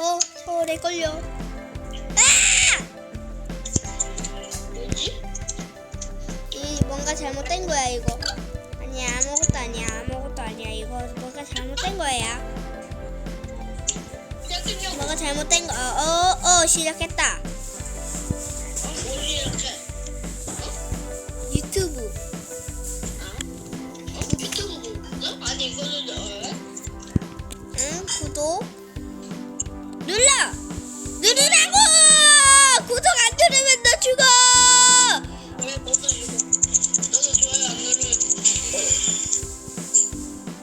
어, 어, 내 걸려. 아! 뭐지? 이 뭔가 잘못된 거야 이거. 아니야 아무것도 아니야 아무것도 아니야 이거 뭔가 잘못된 거야. 뭐가 잘못된 거. 어, 어, 어 시작했다. 어? 유튜브. 어? 유튜브 보고? 아니 이거는 어? 응 구독. 눌러. 누르라고. 구독 안 누르면 너 죽어.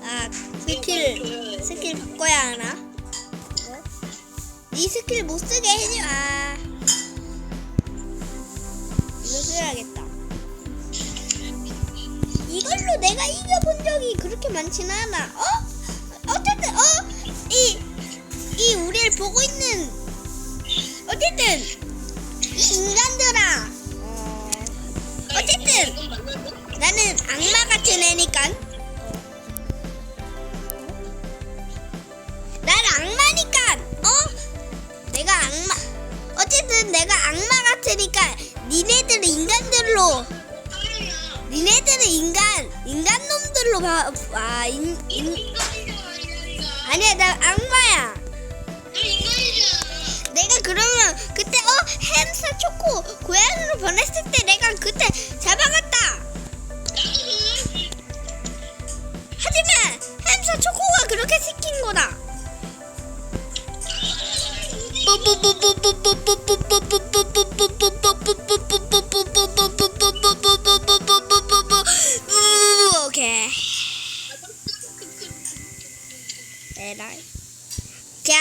아 스킬. 스킬 바꿔야 하나? 네 스킬 못 쓰게 해줘. 아 이거 써야겠다. 이걸로 내가 이겨본 적이 그렇게 많지는 않아. 어? 이 우리를 보고 있는 어쨌든 이 인간들아. 어, 어쨌든? 나는 악마 같은 애니까. 난 악마니까. 어? 내가 악마. 어쨌든 내가 악마 같으니까 니네들은 인간들로. 니네들은 인간 인간 놈들로 봐. 아, 인, 이 인. 아니야 나 악마야. 내가 그러면 그때 어 햄스터 초코 고양이로 변했을 때 내가 그때 잡아갔다. 하지만 햄스터 초코가 그렇게 시킨 거다. 오케이. 에라이.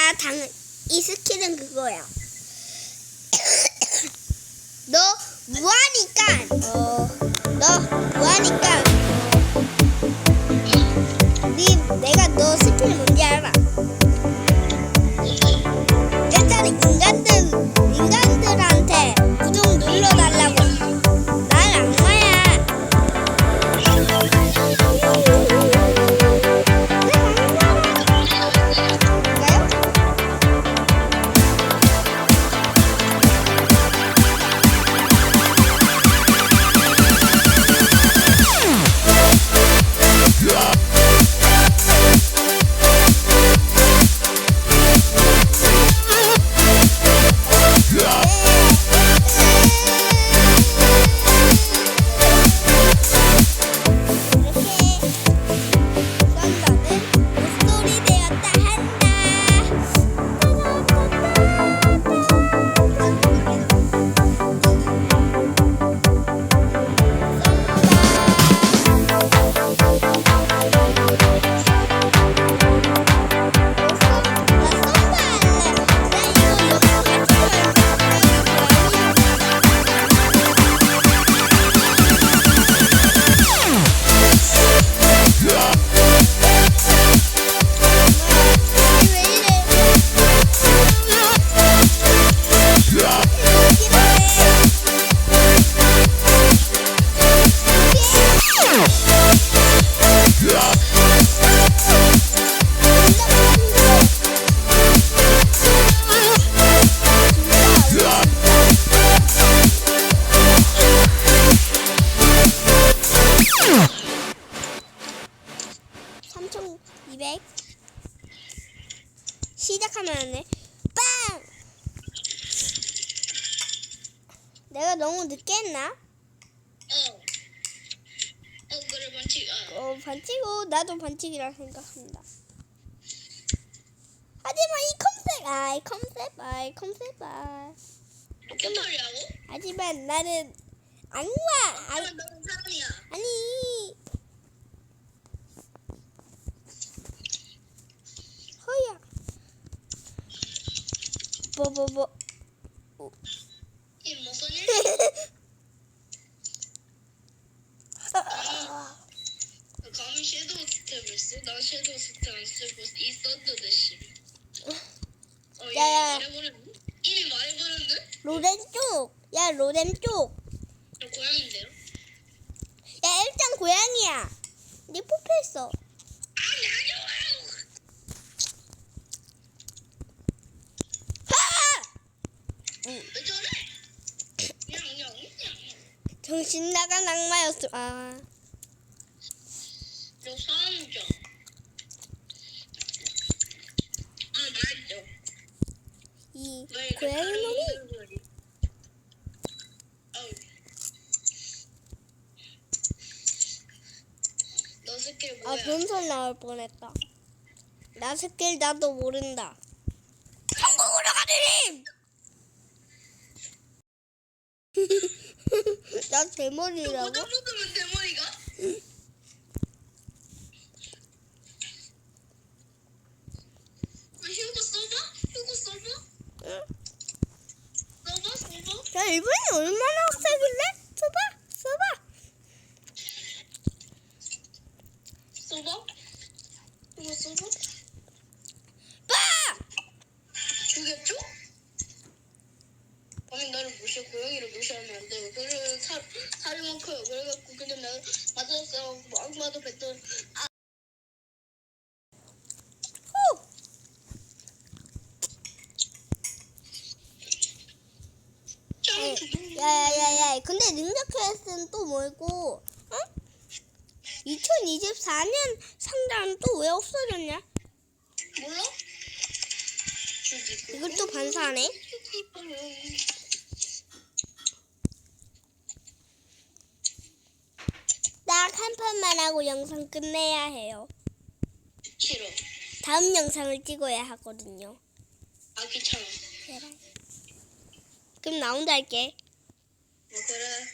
자, 당, 이 스킬은 그거야. 너 무하니까, 어, 너 무하니까, 네, 내가 너 스킬 뭔지 알아. 일단 인간들, 인간 해. 빵! 내가 너무 늦게 했나? 어. 어 그래 반칙. 아. 어, 반칙고 나도 반칙이라 생각합니다. 하지만 이 컨셉, 아, 이 컨셉, 아, 이 컨셉, 아. 무슨 소리하고? 하지만 나는 악마, 아, 아, 너는 사람이야. 아니. 허야. 뭐, 뭐, 뭐. 이 무슨 일? 감히 섀도우 스텝을 써? 난 섀도우 스텝 안 쓰고 이 썬더드 씨. 어, 야, 야. 이미 많이 버렸네? 이미 많이 버렸네? 로덴 쪽. 야, 로덴 쪽. 저 고양인데요? 야, 일단 고양이야. 네 뽑혔어. 아니, 아니요! 왜 저래? 냥냥냥. 정신 나간 악마였어. 아, 저 사람이죠. 아 맞죠. 이 고양이 있는 거지? 아우. 너 스킬 아 뭐야? 변선 나올 뻔했다. 나 스킬 나도 모른다. 천국으로 가드림. 나너 대머리라고? 모자 묻으면 대머리가? 아, 휴고 써봐? 휴고 써봐? 응. 써봐 써봐? 야 일본이 얼마나 세길래? 써봐, 써봐. 써봐? 휴고 써봐? 빠! 죽였죠? 아니 나를 무시해 고양이를 무시하면 안 돼. 그래 살 살이만 커요. 그래갖고 그냥 나 맞았어. 악마도 뱉던 아 후! 짱. 야야야야 근데 능력 퀘스트는 또 뭐고 어? 2024년 상자는 또 왜 없어졌냐? 몰라? 죽이고. 이것도 반사하네 딱한 판만 하고 영상 끝내야 해요 싫어. 다음 영상을 찍어야 하거든요 아 귀찮아. 그럼 나 혼자 할게 뭐 그래.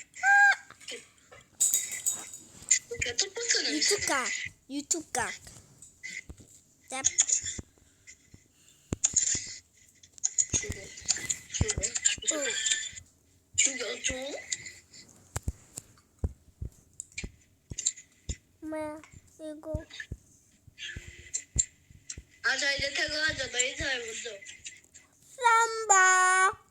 이렇게 토퍼트 냄새. 유튜브 각 유튜브 각 짭. 죽여. 죽여. 응. 죽여 줘. 엄마야 이거 아, 저 이제 퇴근하자 너희 사이 먼저. 쌈바